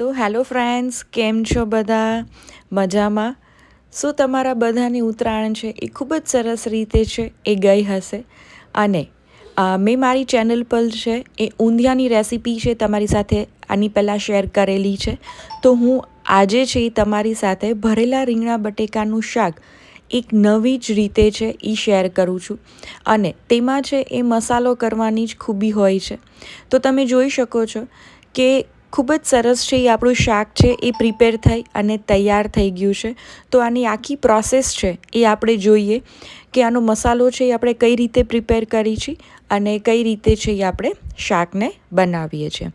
તો hello friends, કેમ છો બધા? મજામાં? શું તમારા બધાની ઉત્તરાયણ છે? એ ખૂબ જ સરસ રીતે છે, એ ગઈ હશે. અને મેં મારી ચેનલ પર છે, એ ઊંધિયાની રેસીપી છે, તમારી સાથે આની પહેલાં શેર કરેલી છે. તો હું આજે છે, એ તમારી સાથે ભરેલા રીંગણા બટેકાનું શાક એક નવી જ રીતે છે, એ શેર કરું છું. અને તેમાં છે, એ મસાલો કરવાની જ ખૂબી હોય છે. તો તમે જોઈ શકો છો કે ખૂબ જ સરસ છે, એ આપણું શાક છે, એ પ્રિપેર થઈ અને તૈયાર થઈ ગયું છે. તો આની આખી પ્રોસેસ છે, એ આપણે જોઈએ કે આનો મસાલો છે, એ આપણે કઈ રીતે પ્રિપેર કરી છે અને કઈ રીતે છે, એ આપણે શાકને બનાવીએ છીએ.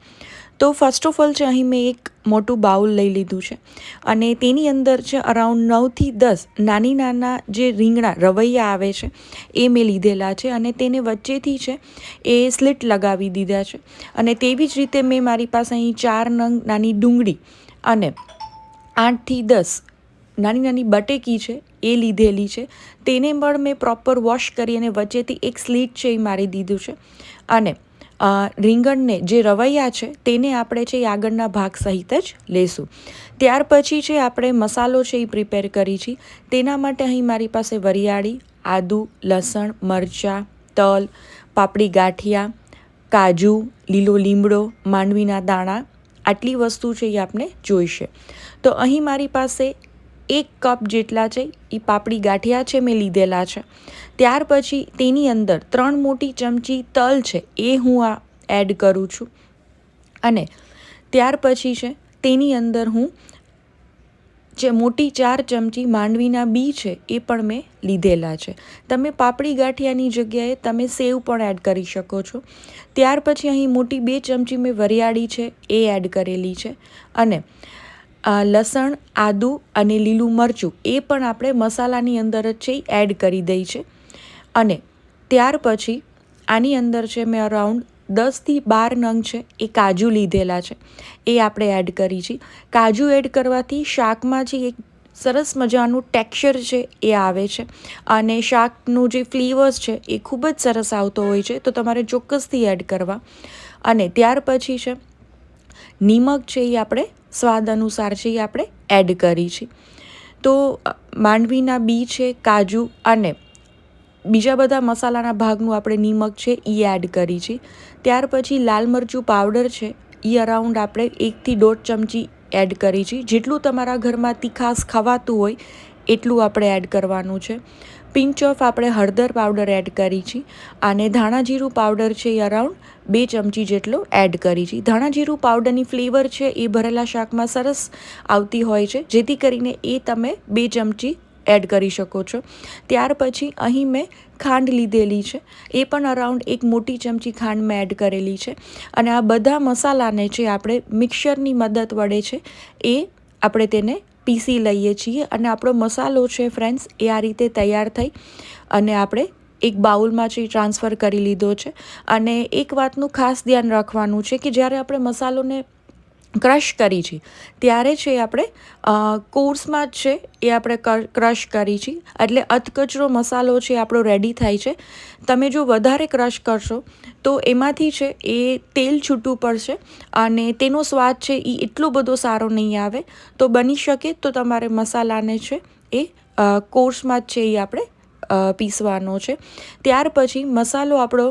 તો ફર્સ્ટ ઓફ ઓલ છે, અહીં મેં એક મોટું બાઉલ લઈ લીધું છે. અને તેની અંદર છે અરાઉન્ડ નવથી દસ નાની નાના જે રીંગણા, રવૈયા આવે છે, એ મેં લીધેલા છે અને તેને વચ્ચેથી છે, એ સ્લિટ લગાવી દીધા છે. અને તેવી જ રીતે મેં મારી પાસે અહીં ચાર નંગ નાની ડુંગળી અને આઠથી દસ નાની નાની બટેકી છે, એ લીધેલી છે. તેને પણ મેં પ્રોપર વોશ કરી અને વચ્ચેથી એક સ્લીટ છે એ મારી દીધું છે. અને રીંગણને જે રવૈયા છે, તેને આપણે છે એ આગળના ભાગ સહિત જ લેશું. ત્યાર પછી છે આપણે મસાલો છે એ પ્રિપેર કરી છે. તેના માટે અહીં મારી પાસે વરિયાળી, આદુ, લસણ, મરચાં, તલ, પાપડી ગાંઠિયા, કાજુ, લીલો લીમડો, માંડવીના દાણા, આટલી વસ્તુ છે એ આપણે જોઈશે. તો અહીં મારી પાસે એક કપ જેટલા છે એ પાપડી ગાંઠિયા છે, મેં લીધેલા છે. ત્યાર પછી તેની અંદર ત્રણ મોટી ચમચી તલ છે, એ હું આ એડ કરું છું. અને ત્યાર પછી છે, તેની અંદર હું જે મોટી ચાર ચમચી માંડવીના બી છે, એ પણ મેં લીધેલા છે. તમે પાપડી ગાંઠિયાની જગ્યાએ તમે સેવ પણ એડ કરી શકો છો. ત્યાર પછી અહીં મોટી બે ચમચી મેં વરિયાળી છે, એ એડ કરેલી છે. અને લસણ, આદું અને લીલું મરચું એ પણ આપણે મસાલાની અંદર જ છે એડ કરી દઈ છે. અને ત્યાર પછી આની અંદર છે, મેં અરાઉન્ડ દસથી બાર નંગ છે, એ કાજુ લીધેલા છે. એ આપણે એડ કરી છે. કાજુ એડ કરવાથી શાકમાં જે એક સરસ મજાનું ટેક્સચર છે, એ આવે છે. અને શાકનું જે ફ્લેવર્સ છે, એ ખૂબ જ સરસ આવતો હોય છે, તો તમારે ચોક્કસથી એડ કરવા. અને ત્યાર પછી છે નિમક છે એ આપણે, સ્વાદ અનુસાર છે એ આપણે એડ કરી છે. તો માંડવીના બી છે, કાજુ અને બીજા બધા મસાલાના ભાગનું આપણે નિમક છે એ એડ કરી છે. ત્યાર પછી લાલ મરચું પાવડર છે એ અરાઉન્ડ આપણે એકથી દોઢ ચમચી એડ કરી છે. જેટલું તમારા ઘરમાં તીખાસ ખવાતું હોય, એટલું આપણે એડ કરવાનું છે. પિંચ ઓફ આપણે હળદર પાવડર એડ કરી છે. અને ધાણા જીરું પાવડર છે એ અરાઉન્ડ બે ચમચી જેટલો એડ કરી છે. ધાણા જીરું પાવડરની ફ્લેવર છે એ ભરેલા શાકમાં સરસ આવતી હોય છે, જેથી કરીને એ તમે બે ચમચી એડ કરી શકો છો. ત્યાર પછી અહીં મેં ખાંડ લીધેલી છે. એ પણ અરાઉન્ડ એક મોટી ચમચી ખાંડ મેં એડ કરેલી છે. અને આ બધા મસાલાને છે આપણે મિક્સરની મદદ વડે છે એ આપણે તેને પીસી લઈએ છીએ અને આપણો મસાલો છે ફ્રેન્ડ્સ એ આ રીતે તૈયાર થઈ અને આપણે એક બાઉલમાં જે ટ્રાન્સફર કરી લીધો છે. અને એક વાતનું ખાસ ધ્યાન રાખવાનું છે કે જ્યારે આપણે મસાલોને ક્રશ કરી છે. ત્યારે છે આપણે કોર્સમાં જ છે એ આપણે ક્રશ કરી છે. એટલે અધકચરો મસાલો છે આપણો રેડી થાય છે. તમે જો વધારે ક્રશ કરશો, તો એમાંથી છે એ તેલ છૂટું પડશે અને તેનો સ્વાદ છે એ એટલો બધો સારો નહીં આવે. તો બની શકે તો તમારે મસાલાને છે એ કોર્સમાં જ છે એ આપણે પીસવાનો છે. ત્યાર પછી મસાલો આપણો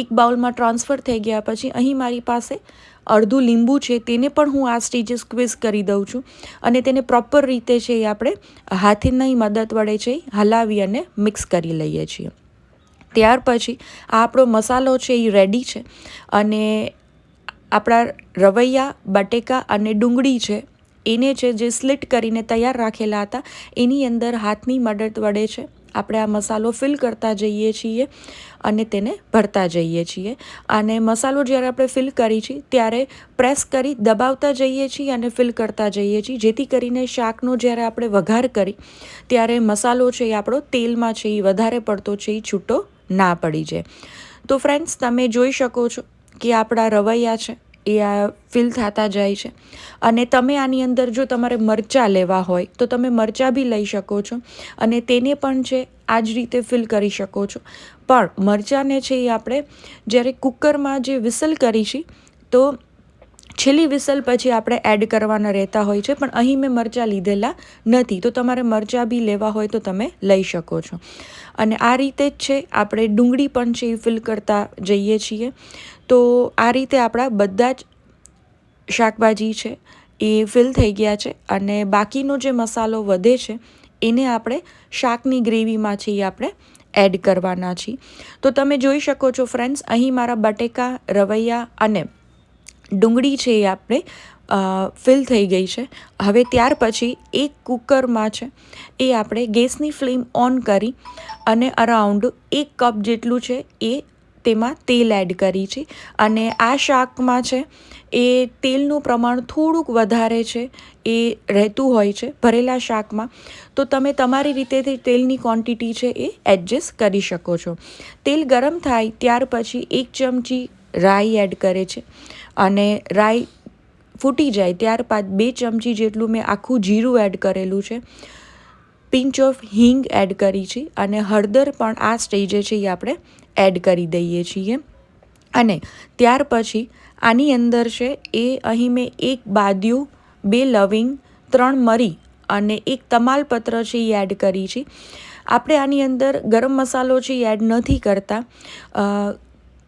એક બાઉલમાં ટ્રાન્સફર થઈ ગયા પછી અહીં મારી પાસે અડધું લીંબુ છે, તેને પણ હું આ સ્ટેજે સ્ક્વિઝ કરી દઉં છું. અને તેને પ્રોપર રીતે છે એ આપણે હાથીની મદદ વડે છે હલાવી અને મિક્સ કરી લઈએ છીએ. ત્યાર પછી આ આપણો મસાલો છે એ રેડી છે. અને આપણા રવૈયા, બટેકા અને ડુંગળી છે, એને છે જે સ્લિટ કરીને તૈયાર રાખેલા હતા, એની અંદર હાથની મદદ વડે છે. આપણે આ મસાલો ફિલ કરતા જઈએ છીએ અને તેને ભરતા જઈએ છીએ. અને મસાલો જ્યારે આપણે ફિલ કરી છીએ ત્યારે પ્રેસ કરી દબાવતા જઈએ છીએ અને ફિલ કરતા જઈએ છીએ. જેથી કરીને શાકનો જ્યારે આપણે વઘાર કરી, ત્યારે મસાલો છે એ આપણો તેલમાં છે એ વધારે પડતો છે એ છૂટો ના પડી જાય. તો ફ્રેન્ડ્સ તમે જોઈ શકો છો કે આપણા રવૈયા છે એ આ ફિલ થતા જાય છે. અને તમે આની અંદર જો તમારે મરચાં લેવા હોય, તો તમે મરચાં બી લઈ શકો છો. અને તેને પણ છે આ જ રીતે ફિલ કરી શકો છો. પણ મરચાંને છે એ આપણે જ્યારે કુકરમાં જે વિસલ કરી છે તો છેલ્લી વિસલ પછી આપણે એડ કરવાના રહેતા હોય છે, પણ અહીં મેં મરચાં લીધેલા નથી. તો તમારે મરચાં બી લેવા હોય તો તમે લઈ શકો છો. અને આ રીતે જ છે, આપણે ડુંગળી પણ છે એ ફિલ કરતા જઈએ છીએ. તો આ રીતે આપણા બધા જ શાકભાજી છે એ ફિલ થઈ ગયા છે અને બાકીનો જે મસાલો વધે છે, એને આપણે શાકની ગ્રેવીમાં છે એ આપણે એડ કરવાના છીએ. તો તમે જોઈ શકો છો ફ્રેન્ડ્સ અહીં મારા બટેકા, રવૈયા અને ડુંગળી છે એ આપણે ફિલ થઈ ગઈ છે. હવે ત્યાર પછી એક કુકરમાં છે, એ આપણે ગેસની ફ્લેમ ઓન કરી અને અરાઉન્ડ એક કપ જેટલું છે એ તેમાં તેલ એડ કરી છે. અને આ શાકમાં છે, એ તેલનું પ્રમાણ થોડુંક વધારે છે, એ રહેતું હોય છે ભરેલા શાકમાં, તો તમે તમારી રીતેથી તેલની ક્વોન્ટિટી છે એ એડજસ્ટ કરી શકો છો. તેલ ગરમ થાય ત્યાર પછી એક ચમચી રાઈ એડ કરે છે. અને રાઈ ફૂટી જાય ત્યારબાદ બે ચમચી જેટલું મેં આખું જીરું એડ કરેલું છે. પિંચ ઓફ હિંગ એડ કરી છે અને હળદર પણ આ સ્ટેજે છે એ આપણે એડ કરી દઈએ છીએ. અને ત્યાર પછી આની અંદર છે એ અહીં મેં એક બાદિયું, બે લવિંગ, ત્રણ મરી અને એક તમાલપત્ર છે એ એડ કરી છે. આપણે આની અંદર ગરમ મસાલો છે એ એડ નથી કરતા.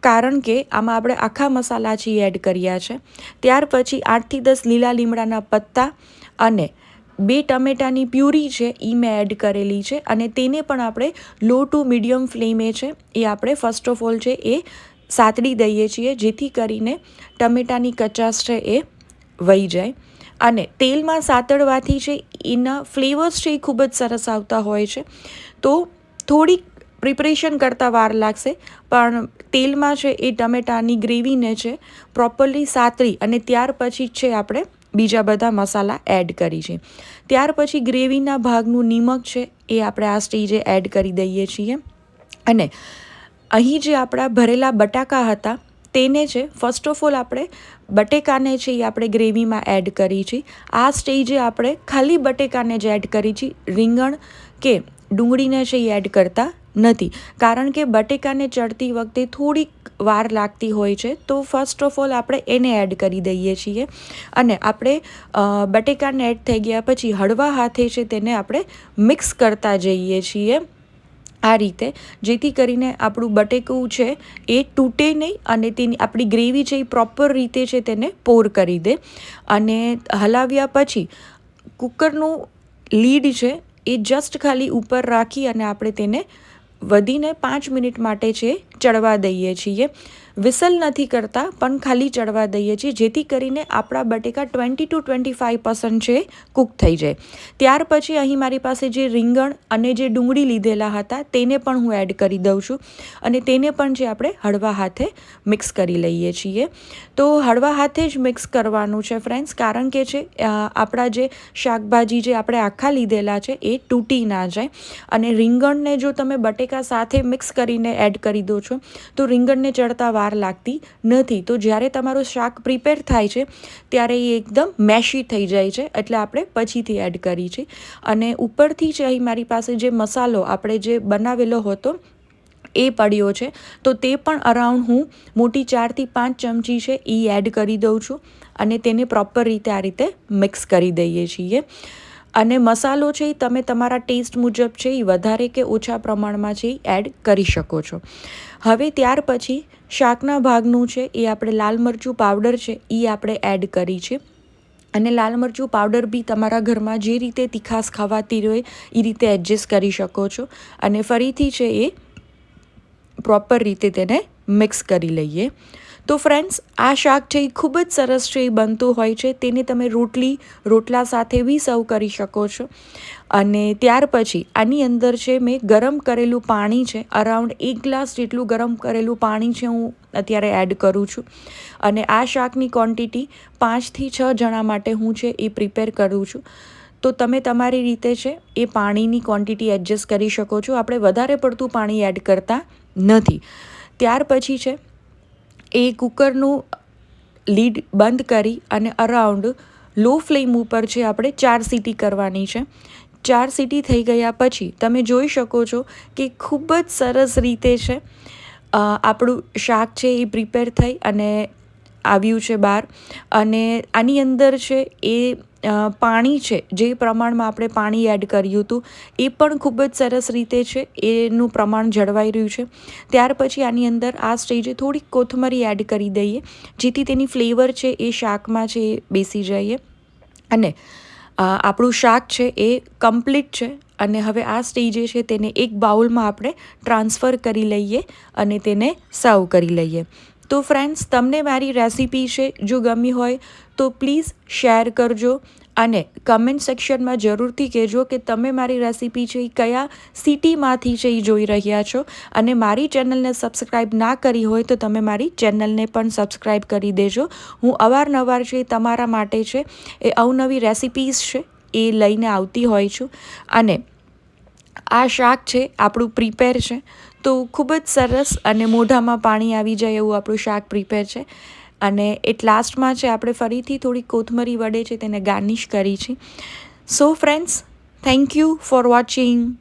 કારણ કે આમાં આપણે આખા મસાલા છે એડ કર્યા છે. ત્યાર પછી આઠથી દસ લીલા લીમડાના પત્તા અને બે ટમેટાની પ્યુરી છે એ મેં એડ કરેલી છે અને તેને પણ આપણે લો ટુ મીડિયમ ફ્લેમે છે એ આપણે ફર્સ્ટ ઓફ ઓલ છે એ સાતડી દઈએ છીએ જેથી કરીને ટમેટાની કચાશ છે એ વહી જાય. અને તેલમાં સાતડવાથી છે એના ફ્લેવર્સ છે એ ખૂબ જ સરસ આવતા હોય છે. તો થોડીક પ્રિપરેશન કરતાં વાર લાગશે. પણ તેલમાં છે એ ટમેટાની ગ્રેવીને છે પ્રોપરલી સાતરી અને ત્યાર પછી છે આપણે બીજા બધા મસાલા એડ કરી છે. ત્યાર પછી ગ્રેવીના ભાગનું નિમક છે એ આપણે આ સ્ટેજે એડ કરી દઈએ છીએ. અને અહીં જે આપણા ભરેલા બટાકા હતા તેને છે ફર્સ્ટ ઓફ ઓલ આપણે બટેકાને છે એ આપણે ગ્રેવીમાં એડ કરી છે. આ સ્ટેજે આપણે ખાલી બટેકાને જ એડ કરી છે. રીંગણ કે ડુંગળીને છે એ એડ કરતા નથી. કારણ કે બટેકાને ચડતી વખતે થોડીક વાર લાગતી હોય છે, તો ફર્સ્ટ ઓફ ઓલ આપણે એને એડ કરી દઈએ છીએ. અને આપણે બટેકાને એડ થઈ ગયા પછી હળવા હાથે છે તેને આપણે મિક્સ કરતા જઈએ છીએ. આ રીતે, જેથી કરીને આપણું બટેકું છે એ તૂટે નહીં અને તેની આપણી ગ્રેવી છે એ પ્રોપર રીતે છે તેને પોર કરી દે. અને હલાવ્યા પછી કુકરનું લીડ છે એ જસ્ટ ખાલી ઉપર રાખી અને આપણે તેને વધીને પાંચ મિનિટ માટે છે ચડવા દઈએ છીએ. વિસલ નથી કરતા, પણ ખાલી ચડવા દઈએ છીએ, જેથી કરીને આપણા બટેકા twenty to twenty five percent છે કૂક થઈ જાય. ત્યાર પછી અહીં મારી પાસે જે રીંગણ અને જે ડુંગળી લીધેલા હતા, તેને પણ હું એડ કરી દઉં છું. અને તેને પણ જે આપણે હળવા હાથે મિક્સ કરી લઈએ છીએ. તો હળવા હાથે જ મિક્સ કરવાનું છે ફ્રેન્ડ્સ કારણ કે છે આપણા જે શાકભાજી જે આપણે આખા લીધેલા છે, એ તૂટી ના જાય. અને રીંગણને જો તમે બટેકા સાથે મિક્સ કરીને એડ કરી દો છો, તો રીંગણને ચડતા વાર વાર લાગતી નથી. તો જ્યારે તમારું શાક પ્રિપેર થાય છે, ત્યારે એ એકદમ મેશી થઈ જાય છે. એટલે આપણે પછીથી એડ કરી છે. અને ઉપરથી છે અહીં મારી પાસે જે મસાલો આપણે જે બનાવેલો હતો, એ પડ્યો છે. તો તે પણ અરાઉન્ડ હું મોટી ચારથી પાંચ ચમચી છે એ એડ કરી દઉં છું. અને તેને પ્રોપર રીતે આ રીતે મિક્સ કરી દઈએ છીએ. અને મસાલો છે એ તમે તમારા ટેસ્ટ મુજબ છે એ વધારે કે ઓછા પ્રમાણમાં છે એ એડ કરી શકો છો. હવે ત્યાર પછી શાકના ભાગનું છે, એ આપણે લાલ મરચું પાવડર છે એ આપણે એડ કરી છે. અને લાલ મરચું પાવડર બી તમારા ઘરમાં જે રીતે તીખાસ ખાવાતી હોય એ રીતે એડજસ્ટ કરી શકો છો. અને ફરીથી છે એ પ્રોપર રીતે તેને મિક્સ કરી લઈએ. તો ફ્રેન્ડ્સ આ શાક છે એ ખૂબ જ સરસ છે એ બનતું હોય છે, તેને તમે રોટલી, રોટલા સાથે બી સર્વ કરી શકો છો. અને ત્યાર પછી આની અંદર છે મેં ગરમ કરેલું પાણી છે અરાઉન્ડ એક ગ્લાસ જેટલું ગરમ કરેલું પાણી છે હું અત્યારે એડ કરું છું. અને આ શાકની ક્વોન્ટિટી પાંચથી છ જણા માટે હું છે એ પ્રિપેર કરું છું. તો તમે તમારી રીતે છે એ પાણીની ક્વોન્ટિટી એડજસ્ટ કરી શકો છો. આપણે વધારે પડતું પાણી એડ કરતા નથી. ત્યાર પછી છે, એ કુકરનું લીડ બંધ કરી અને અરાઉન્ડ લો ફ્લેમ ઉપર છે આપણે ચાર સીટી કરવાની છે, ચાર સીટી થઈ ગયા પછી તમે જોઈ શકો છો કે ખૂબ જ સરસ રીતે છે આપણું શાક છે એ પ્રિપેર થઈ અને આવ્યું છે બહાર અને આની અંદર છે એ પાણી છે, જે પ્રમાણમાં આપણે પાણી એડ કર્યું હતું, એ પણ ખૂબ જ સરસ રીતે છે, એનું પ્રમાણ જળવાઈ રહ્યું છે. ત્યાર પછી આની અંદર આ સ્ટેજે થોડીક કોથમરી એડ કરી દઈએ, જેથી તેની ફ્લેવર છે એ શાકમાં છે એ બેસી જઈએ. અને આપણું શાક છે એ કમ્પ્લીટ છે, અને હવે આ સ્ટેજે છે તેને એક બાઉલમાં આપણે ટ્રાન્સફર કરી લઈએ અને તેને સર્વ કરી લઈએ. તો ફ્રેન્ડ્સ તમને મારી રેસીપી છે, જો ગમી હોય, તો પ્લીઝ શેર કરજો અને કમેન્ટ સેક્શનમાં જરૂરથી કહેજો કે તમે મારી રેસીપી છે એ કયા સિટીમાંથી છે એ જોઈ રહ્યા છો. અને મારી ચેનલને સબસ્ક્રાઈબ ના કરી હોય, તો તમે મારી ચેનલને પણ સબસ્ક્રાઈબ કરી દેજો. હું અવારનવાર છે તમારા માટે છે, એ અવનવી રેસિપીઝ છે, એ લઈને આવતી હોય છું. અને આ શાક છે, આપણું પ્રિપેર છે. તો ખૂબ જ સરસ અને મોઢામાં પાણી આવી જાય એવું આપણું શાક પ્રિપેર છે. અને એટ લાસ્ટમાં છે, આપણે ફરીથી થોડી કોથમરી વડે છે, તેને ગાર્નિશ કરી છે. So friends thank you for watching